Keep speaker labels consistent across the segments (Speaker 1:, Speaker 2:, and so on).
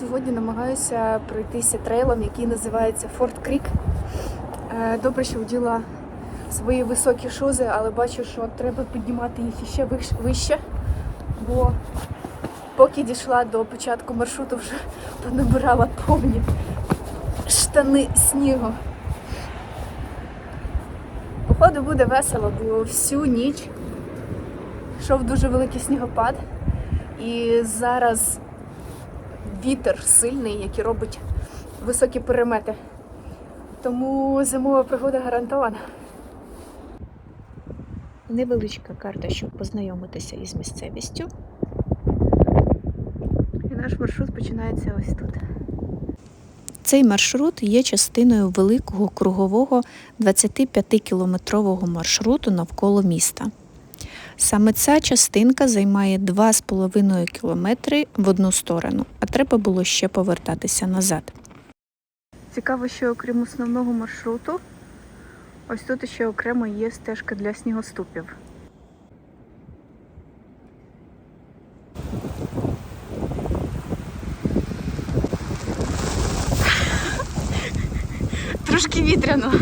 Speaker 1: сьогодні намагаюся пройтися трейлом, який називається Форт Крік. Е, Добре, що вділа свої високі шузи, але бачу, що треба піднімати їх іще вище, бо поки дійшла до початку маршруту, вже понабирала повні штани снігу. Походу буде весело, бо всю ніч йшов дуже великий снігопад. І зараз вітер сильний, який робить високі перемети. Тому зимова пригода гарантована.
Speaker 2: Невеличка карта, щоб познайомитися із місцевістю.
Speaker 1: І наш маршрут починається ось тут.
Speaker 2: Цей маршрут є частиною великого кругового 25-кілометрового маршруту навколо міста. Саме ця частинка займає 2,5 кілометри в одну сторону, а треба було ще повертатися назад.
Speaker 1: Цікаво, що окрім основного маршруту, ось тут ще окремо є стежка для снігоступів. Трошки вітряно.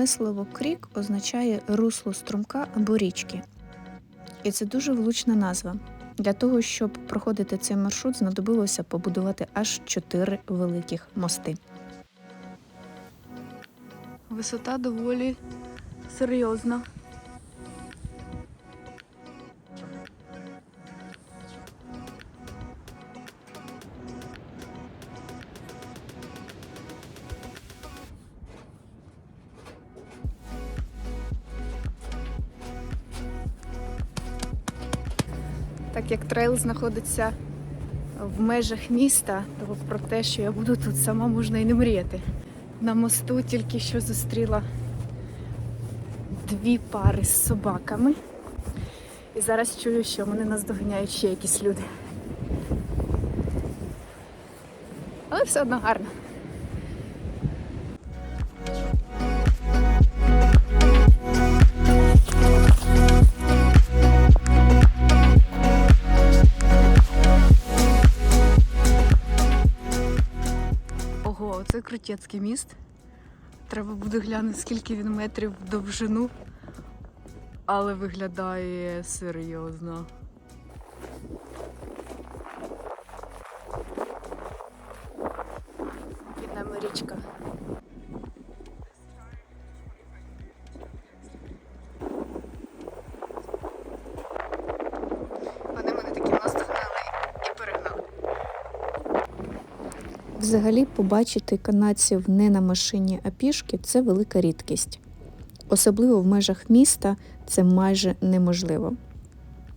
Speaker 2: Саме слово крік означає русло струмка або річки. І це дуже влучна назва. Для того, щоб проходити цей маршрут, знадобилося побудувати аж чотири великих мости.
Speaker 1: Висота доволі серйозна. Так як трейл знаходиться в межах міста, то про те, що я буду тут сама, можна і не мріяти. На мосту тільки що зустріла дві пари з собаками. І зараз чую, що мене наздоганяють ще якісь люди. Але все одно гарно. Крутецький міст. Треба буде глянути, скільки він метрів в довжину. Але виглядає серйозно.
Speaker 2: Взагалі, побачити канадців не на машині, а пішки це велика рідкість. Особливо в межах міста це майже неможливо.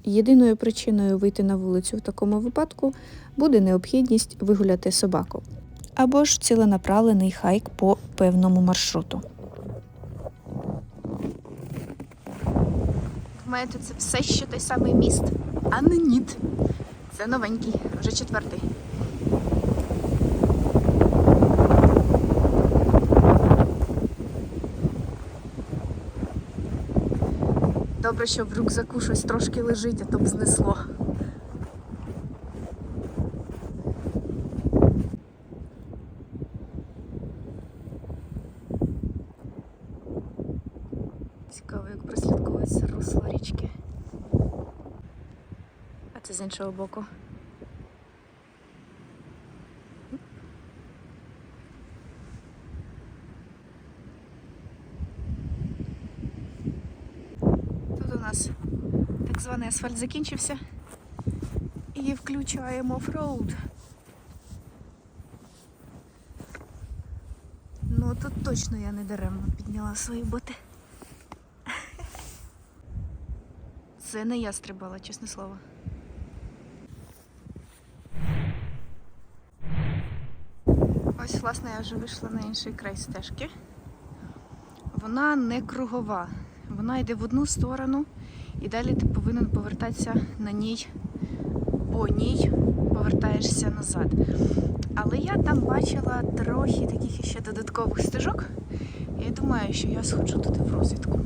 Speaker 2: Єдиною причиною вийти на вулицю в такому випадку буде необхідність вигуляти собаку або ж ціленаправлений хайк по певному маршруту.
Speaker 1: Думаєте, це все ще той самий міст? А не ніт. Це новенький, вже четвертий. Добре, що в рюкзаку щось трошки лежить, а то б знесло. Цікаво, як прослідковується русло річки. А це з іншого боку. Так званий асфальт закінчився. І включаємо офроуд. Ну тут точно я не даремно підняла свої боти. Це не я стрибала, чесне слово. Ось, власне, я вже вийшла на інший край стежки. Вона не кругова. Вона йде в одну сторону, і далі ти повинен повертатися на ній, по ній повертаєшся назад. Але я там бачила трохи таких ще додаткових стежок. І я думаю, що я сходжу туди в розвідку.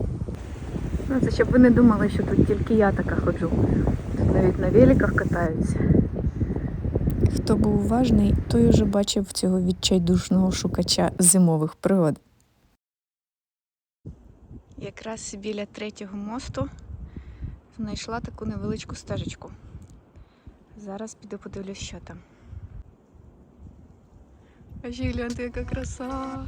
Speaker 1: Ну, це щоб ви не думали, що тут тільки я така ходжу. Тут навіть на великах катаються.
Speaker 2: Хто був уважний, той уже бачив цього відчайдушного шукача зимових пригод.
Speaker 1: Якраз біля третього мосту знайшла таку невеличку стежечку. Зараз піду подивлюсь, що там. А яка краса.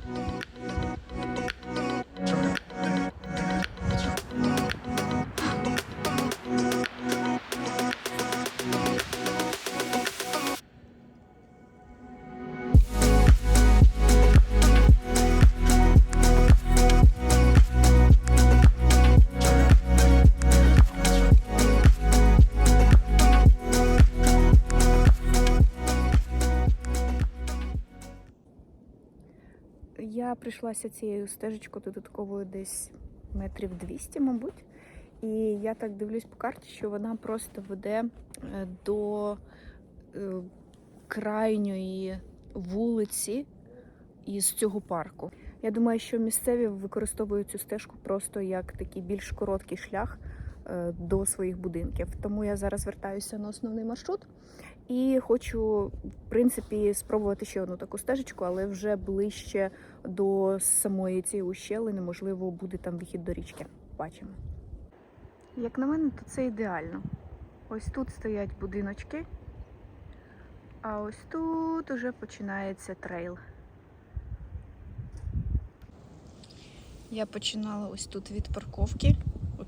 Speaker 1: Я прийшлася цією стежечкою додатковою десь метрів 200, мабуть. І я так дивлюсь по карті, що вона просто веде е, до е, крайньої вулиці із цього парку. Я думаю, що місцеві використовують цю стежку просто як такий більш короткий шлях до своїх будинків. Тому я зараз вертаюся на основний маршрут і хочу, в принципі, спробувати ще одну таку стежечку, але вже ближче до самої цієї ущелини, можливо, буде там вихід до річки. Бачимо. Як на мене, то це ідеально. Ось тут стоять будиночки, а ось тут уже починається трейл. Я починала ось тут від парковки.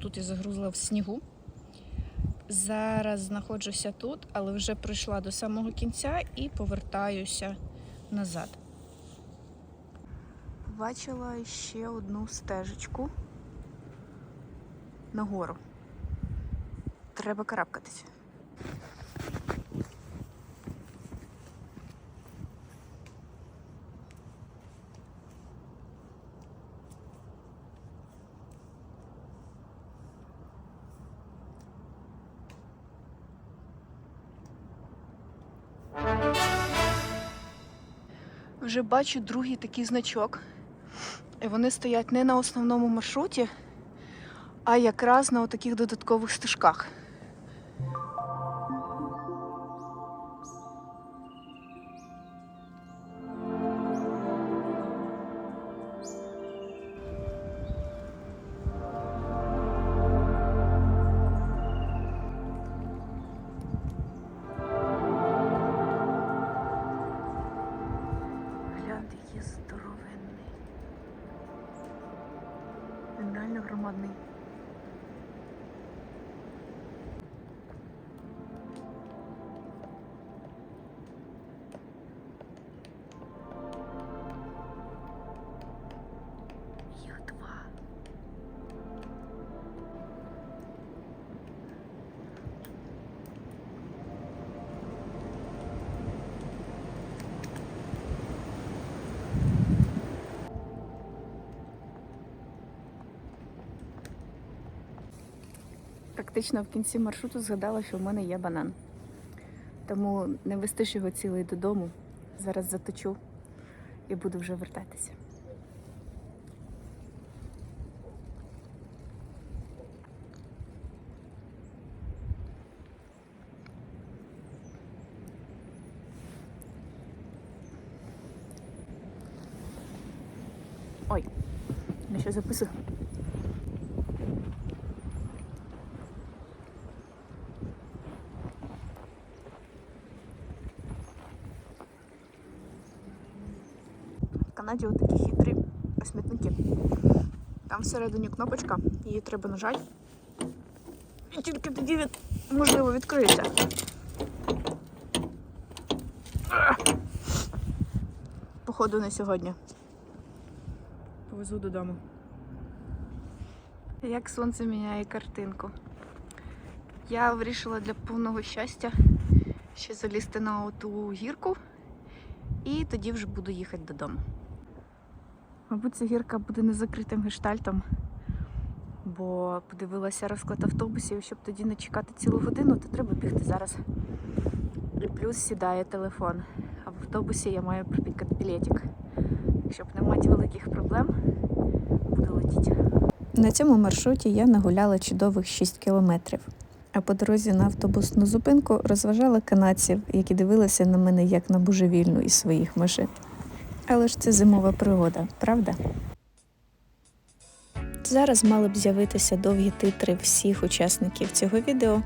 Speaker 1: Отут я загрузла в снігу. Зараз знаходжуся тут, але вже прийшла до самого кінця і повертаюся назад. Бачила ще одну стежечку нагору. Треба карабкатися. Вже бачу другий такий значок. І вони стоять не на основному маршруті, а якраз на таких додаткових стежках. Громадний. Практично в кінці маршруту згадала, що в мене є банан. Тому не вести ж його цілий додому. Зараз заточу і буду вже вертатися. Ой, я ще записую. В Канаді от такі хитрі смітники. Там всередині кнопочка, її треба нажати. І тільки тоді він, можливо, відкриється. Походу не сьогодні. Повезу додому. Як сонце міняє картинку. Я вирішила для повного щастя ще залізти на оту гірку і тоді вже буду їхати додому. Мабуть, ця гірка буде незакритим гештальтом, бо подивилася розклад автобусів, щоб тоді не чекати цілу годину, то треба бігти зараз. І плюс сідає телефон. А в автобусі я маю пропікати білетик. Щоб не мати великих проблем, буду летіти.
Speaker 2: На цьому маршруті я нагуляла чудових 6 кілометрів. А по дорозі на автобусну зупинку розважала канадців, які дивилися на мене як на божевільну із своїх машин. Але ж це зимова пригода, правда? Зараз мали б з'явитися довгі титри всіх учасників цього відео,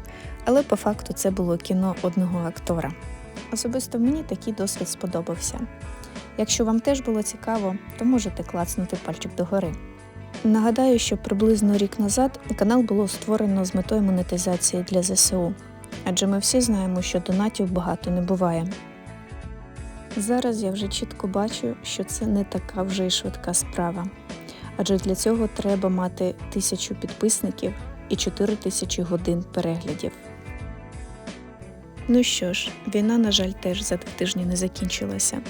Speaker 2: але по факту це було кіно одного актора. Особисто мені такий досвід сподобався. Якщо вам теж було цікаво, то можете клацнути пальчик догори. Нагадаю, що приблизно рік назад канал було створено з метою монетизації для ЗСУ, адже ми всі знаємо, що донатів багато не буває. Зараз я вже чітко бачу, що це не така вже й швидка справа, адже для цього треба мати тисячу підписників і 4 тисячі годин переглядів. Ну що ж, війна, на жаль, теж за два тижні не закінчилася.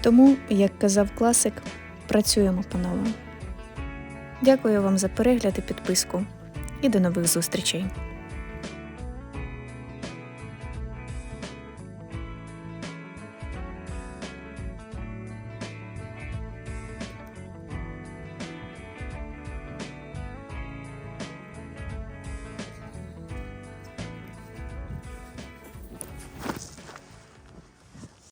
Speaker 2: Тому, як казав класик, працюємо панове. Дякую вам за перегляд і підписку. І до нових зустрічей!